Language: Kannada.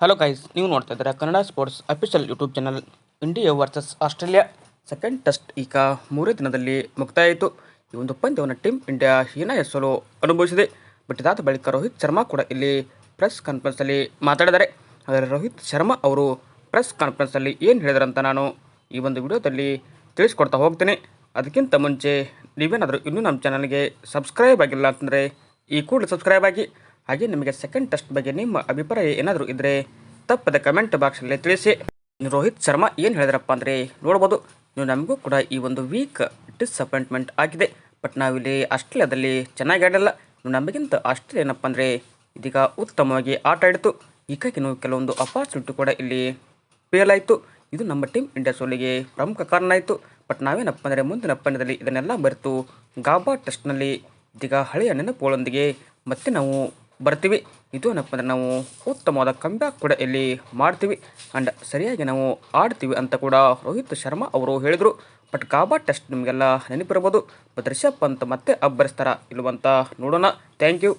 ಹಲೋ ಗೈಸ್ ನೀವು ನೋಡ್ತಾ ಇದ್ದೀರಾ Kannada sports official YouTube channel India versus Australia second test ಈಗ ಮೂರೇ ದಿನದಲ್ಲಿ ಮುಕ್ತಾಯಿತು ಈ ಒಂದು ಪಂದ್ಯವನ್ನು ಟೀಮ್ ಇಂಡಿಯಾ ಹೀನ ಸೋಲು ಅನುಭವಿಸಿದೆ. ಬಟ್ ಇದಾದ ಬಳಿಕ ರೋಹಿತ್ ಶರ್ಮಾ ಕೂಡ ಇಲ್ಲಿ ಪ್ರೆಸ್ ಕಾನ್ಫರೆನ್ಸಲ್ಲಿ ಮಾತಾಡಿದ್ದಾರೆ. ಆದರೆ ರೋಹಿತ್ ಶರ್ಮಾ ಅವರು ಪ್ರೆಸ್ ಕಾನ್ಫರೆನ್ಸಲ್ಲಿ ಏನು ಹೇಳಿದರು ಅಂತ ನಾನು ಈ ಒಂದು ವಿಡಿಯೋದಲ್ಲಿ ತಿಳಿಸ್ಕೊಡ್ತಾ ಹೋಗ್ತೀನಿ. ಅದಕ್ಕಿಂತ ಮುಂಚೆ ನೀವೇನಾದರೂ ಇನ್ನೂ ನಮ್ಮ ಚಾನಲ್ಗೆ ಸಬ್ಸ್ಕ್ರೈಬ್ ಆಗಿಲ್ಲ ಅಂತಂದರೆ ಈ ಕೂಡಲೇ ಸಬ್ಸ್ಕ್ರೈಬ್ ಆಗಿ. ಹಾಗೆ ನಿಮಗೆ ಸೆಕೆಂಡ್ ಟೆಸ್ಟ್ ಬಗ್ಗೆ ನಿಮ್ಮ ಅಭಿಪ್ರಾಯ ಏನಾದರೂ ಇದ್ದರೆ ತಪ್ಪದ ಕಮೆಂಟ್ ಬಾಕ್ಸಲ್ಲಿ ತಿಳಿಸಿ. ರೋಹಿತ್ ಶರ್ಮಾ ಏನು ಹೇಳಿದ್ರಪ್ಪ ಅಂದರೆ ನೋಡ್ಬೋದು, ನೀವು ನಮಗೂ ಕೂಡ ಈ ಒಂದು ವೀಕ್ ಡಿಸಪಾಯಿಂಟ್ಮೆಂಟ್ ಆಗಿದೆ. ಬಟ್ ನಾವಿಲ್ಲಿ ಆಸ್ಟ್ರೇಲಿಯಾದಲ್ಲಿ ಚೆನ್ನಾಗಿ ಆಡಲ್ಲ. ನಮಗಿಂತ ಆಸ್ಟ್ರೇಲಿಯಾ ಏನಪ್ಪ ಅಂದರೆ ಇದೀಗ ಉತ್ತಮವಾಗಿ ಆಟ ಆಡಿತು. ಹೀಗಾಗಿ ನಾವು ಕೆಲವೊಂದು ಅಪಾರ್ಚುನಿಟಿ ಕೂಡ ಇಲ್ಲಿ ಫೇಲ್ ಆಯಿತು ಇದು ನಮ್ಮ ಟೀಮ್ ಇಂಡಿಯಾ ಸೋಲಿಗೆ ಪ್ರಮುಖ ಕಾರಣ ಆಯಿತು. ಬಟ್ ನಾವೇನಪ್ಪ ಅಂದರೆ ಮುಂದಿನ ಪಂದ್ಯದಲ್ಲಿ ಇದನ್ನೆಲ್ಲ ಮರೆತು ಗಾಬಾ ಟೆಸ್ಟ್ನಲ್ಲಿ ಇದೀಗ ಹಳೆಯ ನೆನಪುಗಳೊಂದಿಗೆ ಮತ್ತೆ ನಾವು ಬರ್ತೀವಿ. ಇದು ಏನಪ್ಪ ಅಂದರೆ ನಾವು ಉತ್ತಮವಾದ ಕಂಬ್ಯಾಕ್ ಕೂಡ ಇಲ್ಲಿ ಮಾಡ್ತೀವಿ. ಆ್ಯಂಡ್ ಸರಿಯಾಗಿ ನಾವು ಆಡ್ತೀವಿ ಅಂತ ಕೂಡ ರೋಹಿತ್ ಶರ್ಮಾ ಅವರು ಹೇಳಿದರು. ಬಟ್ ಕಾಬಾ ಟೆಸ್ಟ್ ನಿಮಗೆಲ್ಲ ನೆನಪಿರ್ಬೋದು ಬಟ್ ಅಂತ ಮತ್ತೆ ಅಬ್ಬರಿಸ್ತಾರ ಇಲ್ವಂತ ನೋಡೋಣ. Thank you